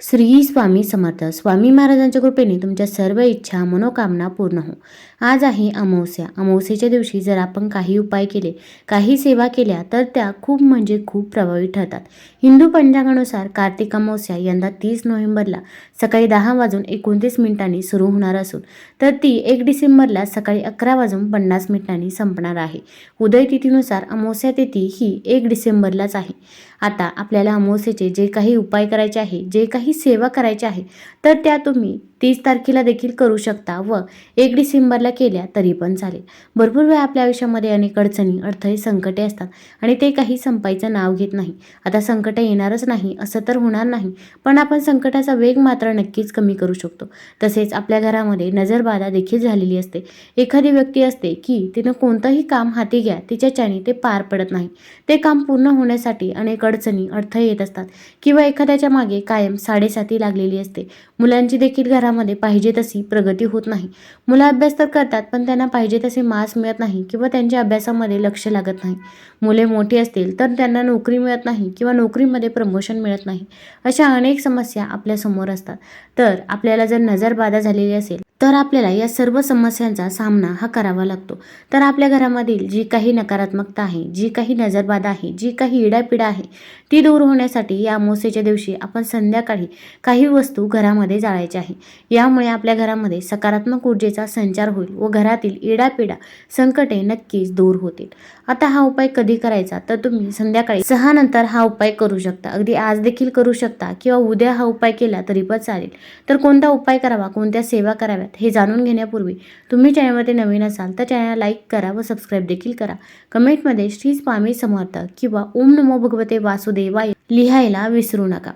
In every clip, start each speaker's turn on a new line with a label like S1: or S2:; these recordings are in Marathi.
S1: श्री स्वामी समर्थ. स्वामी महाराजांच्या कृपेने तुमच्या सर्व इच्छा मनोकामना पूर्ण हो. आज आहे अमावस्या. अमावस्येच्या दिवशी जर आपण काही उपाय केले काही सेवा केल्या तर त्या खूप म्हणजे खूप प्रभावी ठरतात. हिंदू पंचांगानुसार कार्तिक अमावस्या यंदा तीस नोव्हेंबरला सकाळी दहा वाजून एकोणतीस मिनिटांनी सुरू होणार असून तर ती एक डिसेंबरला सकाळी अकरा वाजून पन्नास मिनिटांनी संपणार आहे. उदय तिथीनुसार अमावस्या तिथी ही एक डिसेंबरलाच आहे. आता आपल्याला अमावस्येचे जे काही उपाय करायचे आहे जे काही सेवा करायची आहे. तर त्या तुम्ही तीस तारखेला देखील करू शकता व एक डिसेंबरला केल्या तरी पण चालेल. भरपूर वेळा आपल्या आयुष्यामध्ये अनेक अडचणी अडथळे संकटे असतात आणि ते काही संपायचं नाव घेत नाही. आता संकट येणारच नाही असं तर होणार नाही पण आपण संकटाचा वेग मात्र नक्कीच कमी करू शकतो. तसेच आपल्या घरामध्ये नजरबाधा देखील झालेली असते. एखादी व्यक्ती असते की तिनं कोणतंही काम हाती घ्या तिच्याच्याने ते पार पडत नाही. ते काम पूर्ण होण्यासाठी अनेक अडचणी अडथळे येत असतात किंवा एखाद्याच्या मागे कायम साडेसाती लागलेली असते. मुलांची देखील घरा घरामध्ये पाहिजे तशी प्रगती होत नाही. मुलं अभ्यास तर करतात पण त्यांना पाहिजे तसे मार्क्स मिळत नाही किंवा त्यांच्या अभ्यासामध्ये लक्ष लागत नाही. मुले मोठी असतील तर त्यांना नोकरी मिळत नाही किंवा नोकरीमध्ये प्रमोशन मिळत नाही. अशा अनेक समस्या आपल्यासमोर असतात. तर आपल्याला जर नजरबाधा झालेली असेल तर आपल्याला या सर्व समस्यांचा सामना हा करावा लागतो. तर आपल्या घरामधील जी काही नकारात्मकता आहे जी काही नजरबाधा आहे जी काही इडापिडा आहे ती दूर होण्यासाठी या अमावस्येच्या दिवशी आपण संध्याकाळी काही वस्तू घरामध्ये जाळायच्या आहे. यामुळे आपल्या घरामध्ये सकारात्मक ऊर्जेचा संचार होईल व घरातील इडापिडा संकटे नक्कीच दूर होतील. आता हा उपाय कधी करायचा? तर तुम्ही संध्याकाळी सहा नंतर हा उपाय करू शकता. अगदी आज देखील करू शकता किंवा उद्या हा उपाय केला तरी पण चालेल. तर कोणता उपाय करावा? कोणत्या सेवा कराव्या कराव्यात हे जाणून घेण्यापूर्वी तुम्ही चॅनलमध्ये नवीन असाल तर चॅनल लाईक करा व सबस्क्राईब देखील करा. कमेंटमध्ये श्री स्वामी समर्थ किंवा ओम नमो भगवते वासुदेवाय लिहायला विसरू नका.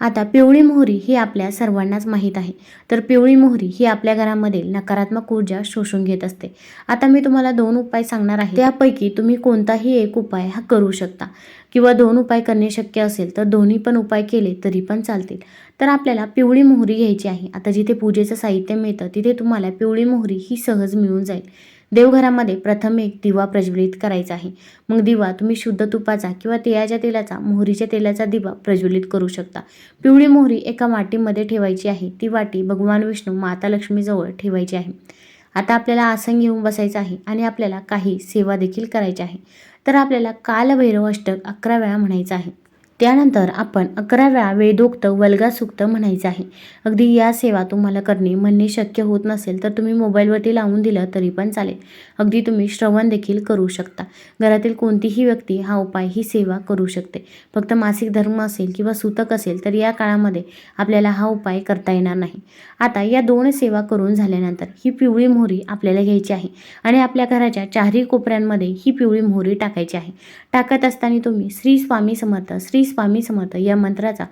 S1: आता पिवळी मोहरी ही आपल्या सर्वांनाच माहीत आहे. तर पिवळी मोहरी ही आपल्या घरामधील नकारात्मक ऊर्जा शोषून घेत असते. आता मी तुम्हाला दोन उपाय सांगणार आहे. त्यापैकी तुम्ही कोणताही एक उपाय हा करू शकता. किंवा दोन उपाय करणे शक्य असेल तर दोन्ही पण उपाय केले तरी पण चालतील. तर आपल्याला पिवळी मोहरी घ्यायची आहे. आता जिथे पूजेचं साहित्य मिळतं तिथे तुम्हाला पिवळी मोहरी ही सहज मिळून जाईल. देवघरामध्ये प्रथम एक दिवा प्रज्वलित करायचा आहे. मग दिवा तुम्ही शुद्ध तुपाचा किंवा तिळाच्या तेलाचा मोहरीच्या तेलाचा दिवा प्रज्वलित करू शकता. पिवळी मोहरी एका वाटीमध्ये ठेवायची आहे. ती वाटी भगवान विष्णू माता लक्ष्मीजवळ ठेवायची आहे. आता आपल्याला आसन घेऊन बसायचं आहे आणि आपल्याला काही सेवा देखील करायची आहे. तर आपल्याला कालभैरव अष्टक अकरा वेळा म्हणायचं आहे. त्यानंतर आपण अकरा वेळा वेदोक्त वल्गासुक्त म्हणायचं आहे. अगदी या सेवा तुम्हाला करणे म्हणणे शक्य होत नसेल तर तुम्ही मोबाईलवरती लावून दिलं तरी पण चालेल. अगदी तुम्ही श्रवण देखील करू शकता. घरातील कोणतीही व्यक्ती हा उपाय ही सेवा करू शकते. फक्त मासिक धर्म असेल किंवा सूतक असेल तर या काळामध्ये आपल्याला हा उपाय करता येणार नाही. आता या दोन सेवा करून झाल्यानंतर ही पिवळी मोहरी आपल्याला घ्यायची आहे आणि आपल्या घराच्या चारही कोपऱ्यांमध्ये ही पिवळी मोहरी टाकायची आहे. टाकत असताना तुम्ही श्री स्वामी समर्थ श्री स्वामी समर्थ या मंत्राचा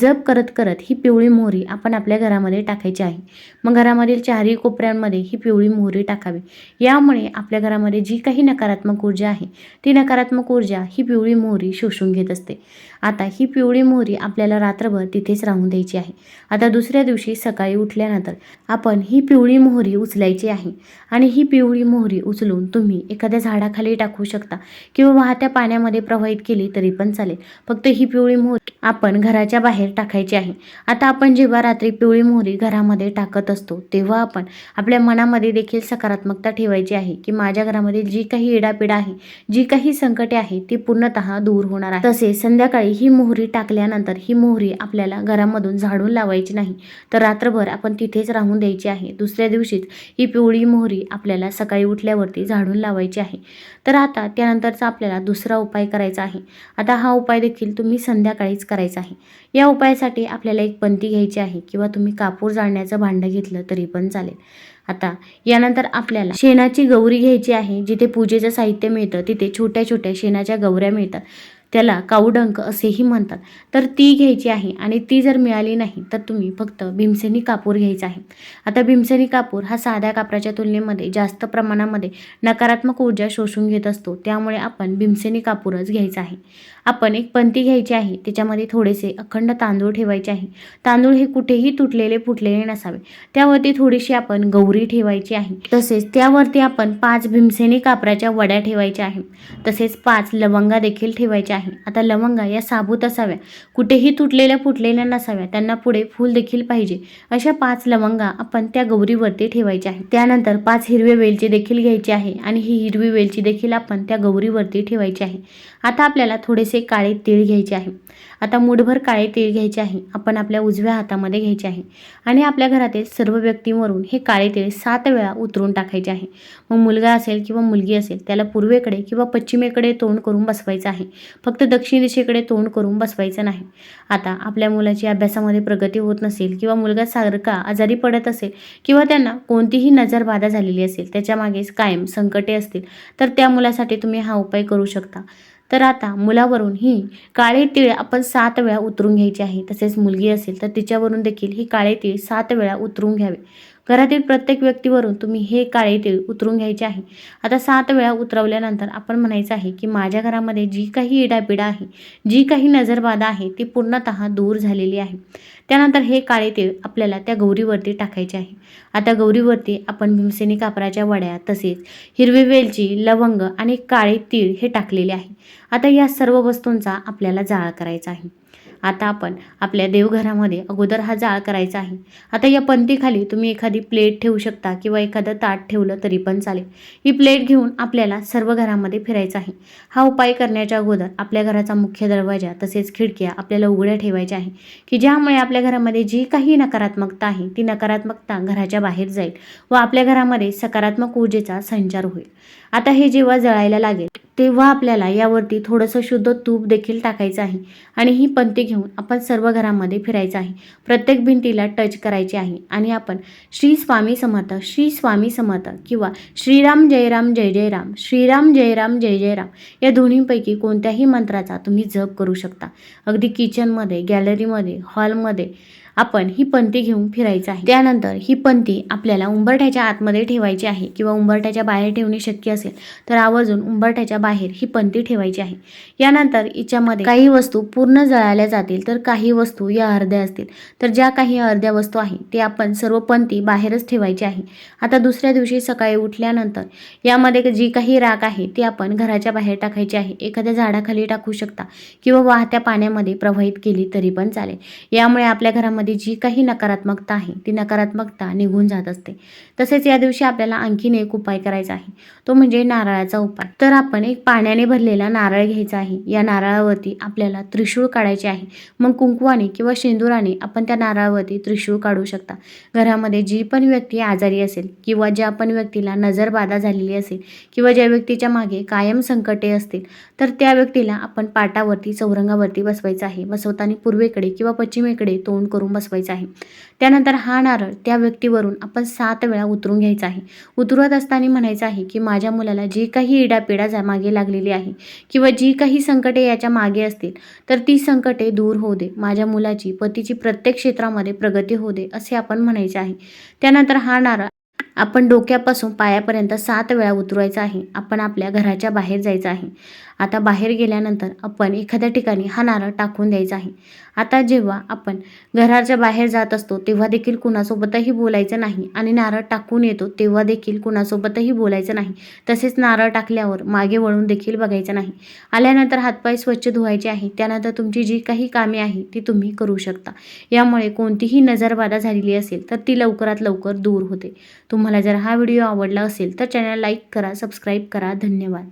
S1: जप करत करत ही पिवळी मोहरी आपण आपल्या घरामध्ये टाकायची आहे. मग घरामधील चारही कोपऱ्यांमध्ये ही पिवळी मोहरी टाकावी. यामुळे आपल्या घरामध्ये जी काही नकारात्मक ऊर्जा आहे ती नकारात्मक ऊर्जा ही पिवळी मोहरी शोषून घेत असते. आता ही पिवळी मोहरी आपल्याला रात्रभर तिथेच राहून द्यायची आहे. आता दुसऱ्या दिवशी सकाळी उठल्यानंतर आपण ही पिवळी मोहरी उचलायची आहे. आणि ही पिवळी मोहरी उचलून तुम्ही एखाद्या झाडाखाली टाकू शकता किंवा वाहत्या पाण्यामध्ये प्रवाहित केली तरी पण चालेल. फक्त ही ही पिवळी मोहरी आपण घराच्या बाहेर टाकायची आहे. आता आपण जेव्हा रात्री पिवळी मोहरी घरामध्ये टाकत असतो तेव्हा आपण आपल्या मनामध्ये देखील सकारात्मकता ठेवायची आहे की माझ्या घरामध्ये जी काही इडापिडा आहे जी काही संकटे आहे ती पूर्णतः दूर होणार आहे. तसेच संध्याकाळी ही मोहरी टाकल्यानंतर ही मोहरी आपल्याला घरामधून झाडून लावायची नाही तर रात्रभर आपण तिथेच राहून द्यायची आहे. दुसऱ्या दिवशीच ही पिवळी मोहरी आपल्याला सकाळी उठल्यावरती झाडून लावायची आहे. तर आता त्यानंतरचा आपल्याला दुसरा उपाय करायचा आहे. आता हा उपाय देखील तुम्ही संध्याकाळीच करायचं आहे. या उपायासाठी आपल्याला एक पंती घ्यायची आहे किंवा तुम्ही कापूर जाळण्याचं भांडं घेतलं तरी पण चालेल. आता यानंतर आपल्याला शेणाची गौरी घ्यायची आहे जिथे पूजेचं साहित्य मिळतं तिथे छोट्या छोट्या शेणाच्या गौऱ्या मिळतात. त्याला काऊडंक असेही म्हणतात. तर ती घ्यायची आहे आणि ती जर मिळाली नाही तर तुम्ही फक्त भीमसेनी कापूर घ्यायचा आहे. आता भीमसेनी कापूर हा साध्या कापराच्या तुलनेमध्ये जास्त प्रमाणामध्ये नकारात्मक ऊर्जा शोषून घेत असतो. त्यामुळे आपण भीमसेनी कापूरच घ्यायचा आहे. आपण एक पंती घ्यायची आहे त्याच्यामध्ये थोडेसे अखंड तांदूळ ठेवायचे आहे. तांदूळ हे कुठेही तुटलेले फुटलेले नसावे. त्यावरती थोडीशी आपण गौरी ठेवायची आहे. तसेच त्यावरती आपण पाच भीमसेनी कापराच्या वड्या ठेवायच्या आहे. तसेच पाच लवंगा देखील ठेवायच्या आहे. आता लवंगा या साबूत असाव्या. कुठेही तुटलेल्या फुटलेल्या नसाव्या. त्यांना पुढे फूल देखील पाहिजे. अशा पाच लवंगा आपण त्या गौरीवरती ठेवायच्या आहे. त्यानंतर पाच हिरवे वेलची देखील घ्यायची आहे आणि ही हिरवी वेलची देखील आपण त्या गौरीवरती ठेवायची आहे. आता आपल्याला थोडेसे काळे तीळ घ्यायचे आहे. आता मुठभर काळे तीळ घ्यायचे आहे. आपण आपल्या उजव्या हातामध्ये घ्यायचे आहे. आणि आपल्या घरातील सर्व व्यक्तींवरून हे काळे तीळ सात वेळा उतरून टाकायचे आहे. मग मुलगा असेल किंवा मुलगी असेल त्याला पूर्वेकडे किंवा पश्चिमेकडे तोंड करून बसवायचं आहे. फक्त दक्षिण दिशेकडे तोंड करून बसवायचं नाही. आता आपल्या मुलाची अभ्यासामध्ये प्रगती होत नसेल किंवा मुलगा सारखा आजारी पडत असेल किंवा त्यांना कोणतीही नजरबाधा झालेली असेल त्याच्यामागे कायम संकटे असतील तर त्या मुलासाठी तुम्ही हा उपाय करू शकता. तर आता मुलावरून ही काळे तीळ आपण सात वेळा उतरून घ्यायची आहे. तसेच मुलगी असेल तर तिच्यावरून देखील ही काळे तीळ सात वेळा उतरून घ्यावे. घरातील प्रत्येक व्यक्तीवरून तुम्ही हे काळे तीळ उतरून घ्यायचे आहे. आता सात वेळा उतरवल्यानंतर आपण म्हणायचं आहे की माझ्या घरामध्ये जी काही इडापिडा आहे जी काही नजरबाधा आहे ती पूर्णतः दूर झालेली आहे. त्यानंतर हे काळे तीळ आपल्याला त्या गौरीवरती टाकायचे आहे. आता गौरीवरती आपण भीमसेनी कापराच्या वड्या तसेच हिरवी वेलची लवंग आणि काळे तीळ हे टाकलेले आहे. आता या सर्व वस्तूंचा आपल्याला जाळ करायचा आहे. आता आपण आपल्या देवघरामध्ये अगोदर हा जाळ करायचा आहे. आता या पंथीखाली तुम्ही एखादी प्लेट ठेवू शकता किंवा एखादं ताट ठेवलं तरी पण चालेल. ही प्लेट घेऊन आपल्याला सर्व घरामध्ये फिरायचं आहे. हा उपाय करण्याच्या अगोदर आपल्या घराचा मुख्य दरवाजा तसेच खिडक्या आपल्याला उघड्या ठेवायच्या आहे की ज्यामुळे आपल्या घरामध्ये जी काही नकारात्मकता आहे ती नकारात्मकता घराच्या बाहेर जाईल व आपल्या घरामध्ये सकारात्मक ऊर्जेचा संचार होईल. आता हे जेव्हा जळायला लागेल तेव्हा आपल्याला यावरती थोडंसं शुद्ध तूप देखील टाकायचं आहे. आणि ही पंथी घेऊन आपण सर्व घरामध्ये फिरायचं आहे. प्रत्येक भिंतीला टच करायची आहे. आणि आपण श्री स्वामी समर्थ श्री स्वामी समर्थ किंवा श्रीराम जयराम जय जय राम श्रीराम जयराम जय जयराम या दोन्हीपैकी कोणत्याही मंत्राचा तुम्ही जप करू शकता. अगदी किचनमध्ये गॅलरीमध्ये हॉलमध्ये आपण ही पंथी घेऊन फिरायचं आहे. त्यानंतर ही पंथी आपल्याला उंबरठ्याच्या आतमध्ये ठेवायची आहे किंवा उंबरठ्याच्या बाहेर ठेवणे शक्य असेल तर आवर्जून उंबरठ्याच्या बाहेर ही पंथी ठेवायची आहे. यानंतर हिच्यामध्ये काही वस्तू पूर्ण जळाल्या जातील तर काही वस्तू या अर्ध्या असतील. तर ज्या काही अर्ध्या वस्तू आहे ते आपण सर्व पंथी बाहेरच ठेवायची आहे. आता दुसऱ्या दिवशी सकाळी उठल्यानंतर यामध्ये जी काही राख आहे ती आपण घराच्या बाहेर टाकायची आहे. एखाद्या झाडाखाली टाकू शकता किंवा वाहत्या पाण्यामध्ये प्रवाहित केली तरी पण चालेल. यामुळे आपल्या घरामध्ये आपल्यामध्ये जी काही नकारात्मकता आहे ती नकारात्मकता निघून जात असते. तसेच या दिवशी आपल्याला आणखीन एक उपाय करायचा आहे. तो म्हणजे नारळाचा उपाय. तर आपण एक पाण्याने भरलेला नारळ घ्यायचा आहे. या नारळावरती आपल्याला त्रिशूळ काढायचे आहे. मग कुंकवाने किंवा शेंदुराने आपण त्या नारळावरती त्रिशूळ काढू शकता. घरामध्ये जी पण व्यक्ती आजारी असेल किंवा ज्या पण व्यक्तीला नजरबाधा झालेली असेल किंवा ज्या व्यक्तीच्या मागे कायम संकटे असतील तर त्या व्यक्तीला आपण पाटावरती चौरंगावरती बसवायचं आहे. बसवताना पूर्वेकडे किंवा पश्चिमेकडे तोंड करून बसवायचा आहे. त्यानंतर हा नारळ त्या व्यक्तीवरून आपण सात वेळा उतरून घ्यायचा आहे. उतरवत असताना म्हणायचं आहे की माझ्या मुलाला जी काही इडापिडा जा मागे लागलेली आहे किंवा जी काही संकटे याच्या मागे असतील तर ती संकटे दूर होऊ दे. माझ्या मुलाची पतीची प्रत्येक क्षेत्रामध्ये प्रगती होऊ दे असे आपण म्हणायचे आहे. त्यानंतर हा नारळ आपण डोक्यापासून पायापर्यंत सात वेळा उतरवायचा आहे. आपण आपल्या घराच्या बाहेर जायचं आहे. आता बाहेर गेल्यानंतर आपण एखाद्या ठिकाणी हा नारळ टाकून द्यायचा आहे. आता जेव्हा आपण घराच्या बाहेर जात असतो तेव्हा देखील कुणासोबतही बोलायचं नाही आणि नारळ टाकून येतो तेव्हा देखील कुणासोबतही बोलायचं नाही. तसेच नारळ टाकल्यावर मागे वळून देखील बघायचं नाही. आल्यानंतर हातपाय स्वच्छ धुवायचे आहे. त्यानंतर तुमची जी काही कामे आहे ती तुम्ही करू शकता. यामुळे कोणतीही नजरबाधा झालेली असेल तर ती लवकरात लवकर दूर होते. तुम्हाला जर हा व्हिडिओ आवडला असेल तर चॅनल लाईक करा सबस्क्राईब करा. धन्यवाद.